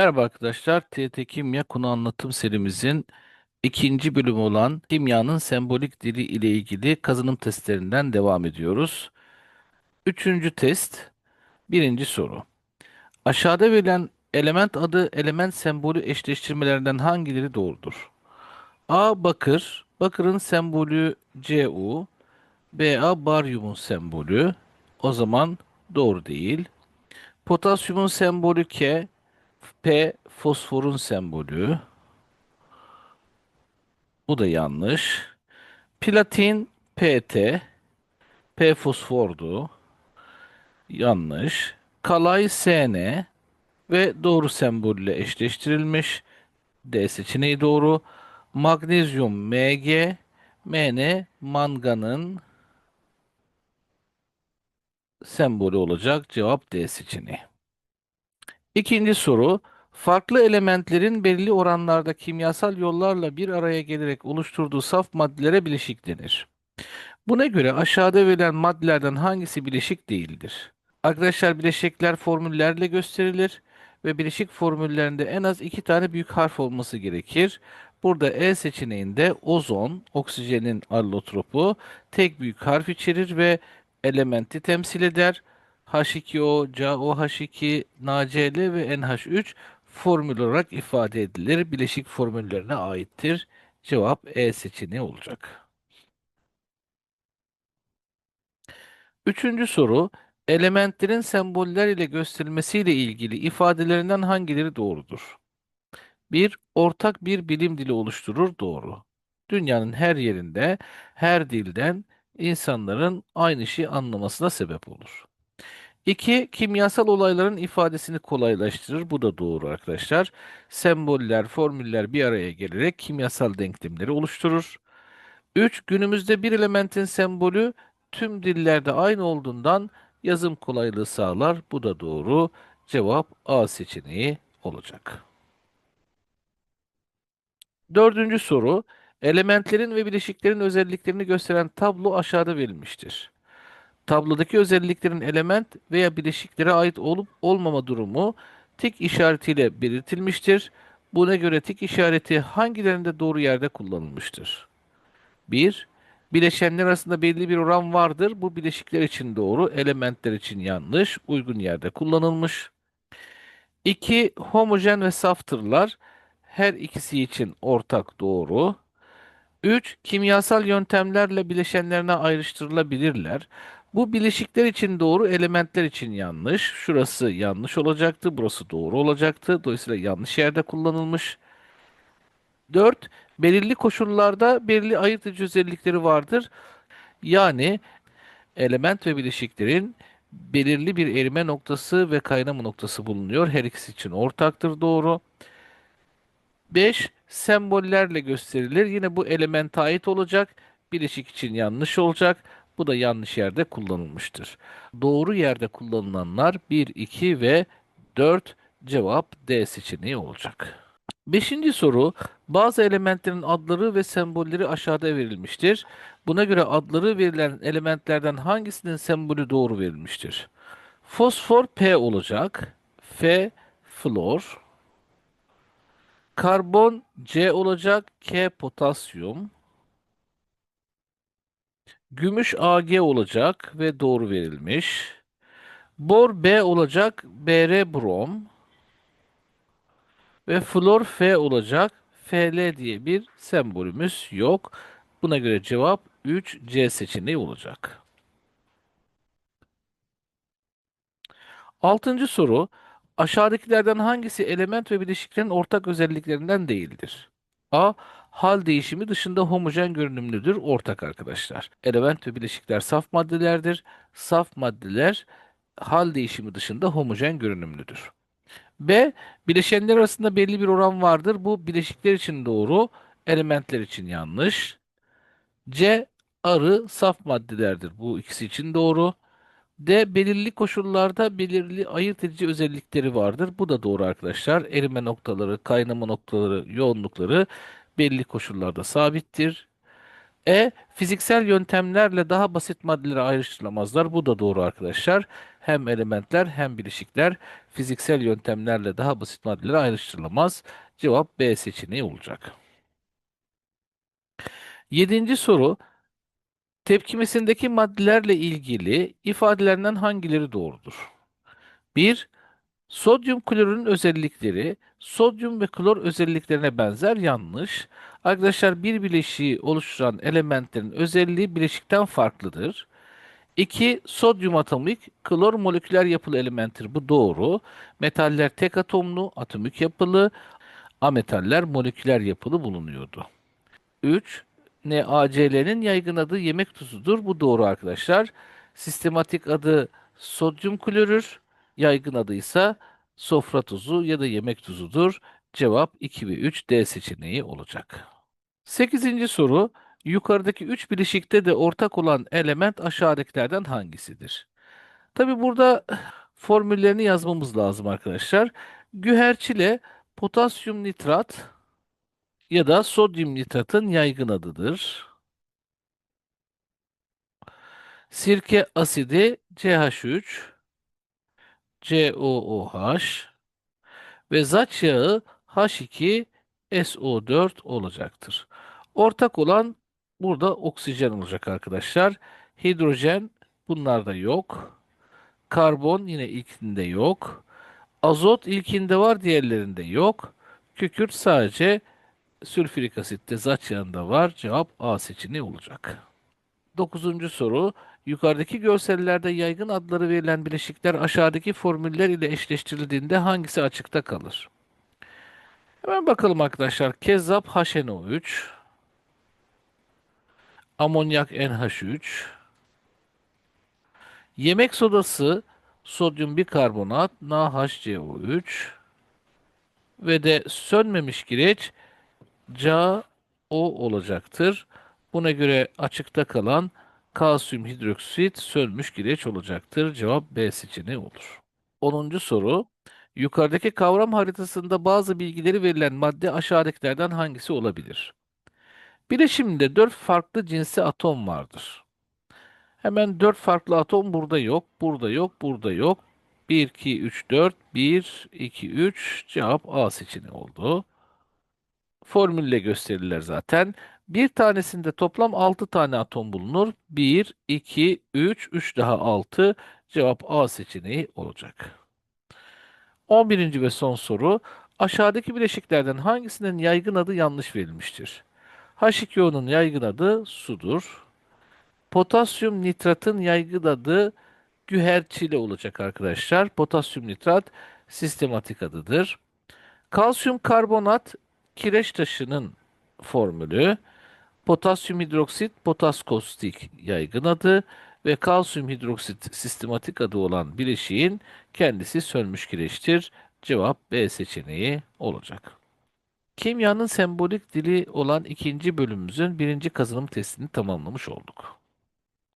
Merhaba arkadaşlar, TYT Kimya konu anlatım serimizin ikinci bölümü olan kimyanın sembolik dili ile ilgili kazanım testlerinden devam ediyoruz. Üçüncü test, birinci soru. Aşağıda verilen element adı element sembolü eşleştirmelerinden hangileri doğrudur? A. Bakır, bakırın sembolü Cu, Ba. Baryumun sembolü, o zaman doğru değil. Potasyumun sembolü K, P fosforun sembolü. Bu da yanlış. Platin PT. P fosfordu. Yanlış. Kalay SN ve doğru sembolle eşleştirilmiş. D seçeneği doğru. Magnezyum Mg. Mn manganın sembolü olacak. Cevap D seçeneği. İkinci soru. Farklı elementlerin belirli oranlarda kimyasal yollarla bir araya gelerek oluşturduğu saf maddelere bileşik denir. Buna göre aşağıda verilen maddelerden hangisi bileşik değildir? Arkadaşlar bileşikler formüllerle gösterilir ve bileşik formüllerinde en az iki tane büyük harf olması gerekir. Burada E seçeneğinde ozon, oksijenin allotropu tek büyük harf içerir ve elementi temsil eder. H2O, CaOH2, NaCl ve NH3 formül olarak ifade edilir. Bileşik formüllerine aittir. Cevap E seçeneği olacak. Üçüncü soru, elementlerin semboller ile gösterilmesiyle ilgili ifadelerinden hangileri doğrudur? 1. Ortak bir bilim dili oluşturur, doğru. Dünyanın her yerinde, her dilden insanların aynı şeyi anlamasına sebep olur. 2. Kimyasal olayların ifadesini kolaylaştırır, bu da doğru arkadaşlar. Semboller, formüller bir araya gelerek kimyasal denklemleri oluşturur. 3. Günümüzde bir elementin sembolü tüm dillerde aynı olduğundan yazım kolaylığı sağlar. Bu da doğru. Cevap A seçeneği olacak. Dördüncü soru. Elementlerin ve bileşiklerin özelliklerini gösteren tablo aşağıda verilmiştir. Tablodaki özelliklerin element veya bileşiklere ait olup olmama durumu tik işaretiyle belirtilmiştir. Buna göre tik işareti hangilerinde doğru yerde kullanılmıştır? 1. Bileşenler arasında belli bir oran vardır. Bu bileşikler için doğru, elementler için yanlış, uygun yerde kullanılmış. 2. Homojen ve saftırlar. Her ikisi için ortak doğru. 3. Kimyasal yöntemlerle bileşenlerine ayrıştırılabilirler. Bu bileşikler için doğru, elementler için yanlış. Şurası yanlış olacaktı, burası doğru olacaktı. Dolayısıyla yanlış yerde kullanılmış. 4. Belirli koşullarda belirli ayırtıcı özellikleri vardır. Yani element ve bileşiklerin belirli bir erime noktası ve kaynama noktası bulunuyor. Her ikisi için ortaktır doğru. 5. Sembollerle gösterilir. Yine bu elemente ait olacak. Bileşik için yanlış olacak. Bu da yanlış yerde kullanılmıştır. Doğru yerde kullanılanlar 1, 2 ve 4 cevap D seçeneği olacak. Beşinci soru, bazı elementlerin adları ve sembolleri aşağıda verilmiştir. Buna göre adları verilen elementlerden hangisinin sembolü doğru verilmiştir? Fosfor P olacak. F flor. Karbon C olacak. K potasyum. Gümüş Ag olacak ve doğru verilmiş. Bor B olacak. Br brom. Ve flor F olacak. Fl diye bir sembolümüz yok. Buna göre cevap 3C seçeneği olacak. Altıncı soru. Aşağıdakilerden hangisi element ve bileşiklerin ortak özelliklerinden değildir? A. Hal değişimi dışında homojen görünümlüdür. Ortak arkadaşlar. Element ve bileşikler saf maddelerdir. Saf maddeler hal değişimi dışında homojen görünümlüdür. B. Bileşenler arasında belli bir oran vardır. Bu bileşikler için doğru, elementler için yanlış. C. Arı saf maddelerdir. Bu ikisi için doğru. D. Belirli koşullarda belirli ayırt edici özellikleri vardır. Bu da doğru arkadaşlar. Erime noktaları, kaynama noktaları, yoğunlukları belli koşullarda sabittir. E. Fiziksel yöntemlerle daha basit maddelere ayrıştırılamazlar. Bu da doğru arkadaşlar. Hem elementler hem bileşikler fiziksel yöntemlerle daha basit maddelere ayrıştırılamaz. Cevap B seçeneği olacak. Yedinci soru. Tepkimesindeki maddelerle ilgili ifadelerinden hangileri doğrudur? 1. Sodyum klorürün özellikleri sodyum ve klor özelliklerine benzer yanlış. Arkadaşlar bir bileşiği oluşturan elementlerin özelliği bileşikten farklıdır. 2. Sodyum atomik, klor moleküler yapılı elementtir. Bu doğru. Metaller tek atomlu, atomik yapılı, ametaller moleküler yapılı bulunuyordu. 3. NaCl'nin yaygın adı yemek tuzudur. Bu doğru arkadaşlar. Sistematik adı sodyum klorür, yaygın adı ise sofra tuzu ya da yemek tuzudur. Cevap 2 ve 3 D seçeneği olacak. 8. soru. Yukarıdaki 3 bileşikte de ortak olan element aşağıdakilerden hangisidir? Tabi burada formüllerini yazmamız lazım arkadaşlar. Güherçile potasyum nitrat ya da sodyum nitratın yaygın adıdır. Sirke asidi CH3, COOH ve zaç yağı H2SO4 olacaktır. Ortak olan burada oksijen olacak arkadaşlar. Hidrojen bunlarda yok. Karbon yine ilkinde yok. Azot ilkinde var, diğerlerinde yok. Kükürt sadece sülfürik asitte zaç yağında var. Cevap A seçeneği olacak. Dokuzuncu soru. Yukarıdaki görsellerde yaygın adları verilen bileşikler aşağıdaki formüller ile eşleştirildiğinde hangisi açıkta kalır? Hemen bakalım arkadaşlar. Kezzap HNO3, amonyak NH3, yemek sodası sodyum bikarbonat NaHCO3 ve de sönmemiş kireç CaO olacaktır. Buna göre açıkta kalan kalsiyum hidroksit sönmüş kireç olacaktır. Cevap B seçeneği olur. 10. soru. Yukarıdaki kavram haritasında bazı bilgileri verilen madde aşağıdakilerden hangisi olabilir? Bileşimde 4 farklı cinsi atom vardır. Hemen 4 farklı atom burada yok, burada yok, burada yok. 1, 2, 3, 4, 1, 2, 3 cevap A seçeneği oldu. Formülle gösterirler zaten. Bir tanesinde toplam 6 tane atom bulunur. 1, 2, 3, 3 daha 6. Cevap A seçeneği olacak. 11. ve son soru. Aşağıdaki bileşiklerden hangisinin yaygın adı yanlış verilmiştir? H2O'nun yaygın adı sudur. Potasyum nitratın yaygın adı güherçili olacak arkadaşlar. Potasyum nitrat sistematik adıdır. Kalsiyum karbonat kireç taşının formülü. Potasyum hidroksit potaskostik yaygın adı ve kalsiyum hidroksit sistematik adı olan bileşiğin kendisi sönmüş kireçtir. Cevap B seçeneği olacak. Kimyanın sembolik dili olan ikinci bölümümüzün birinci kazanım testini tamamlamış olduk.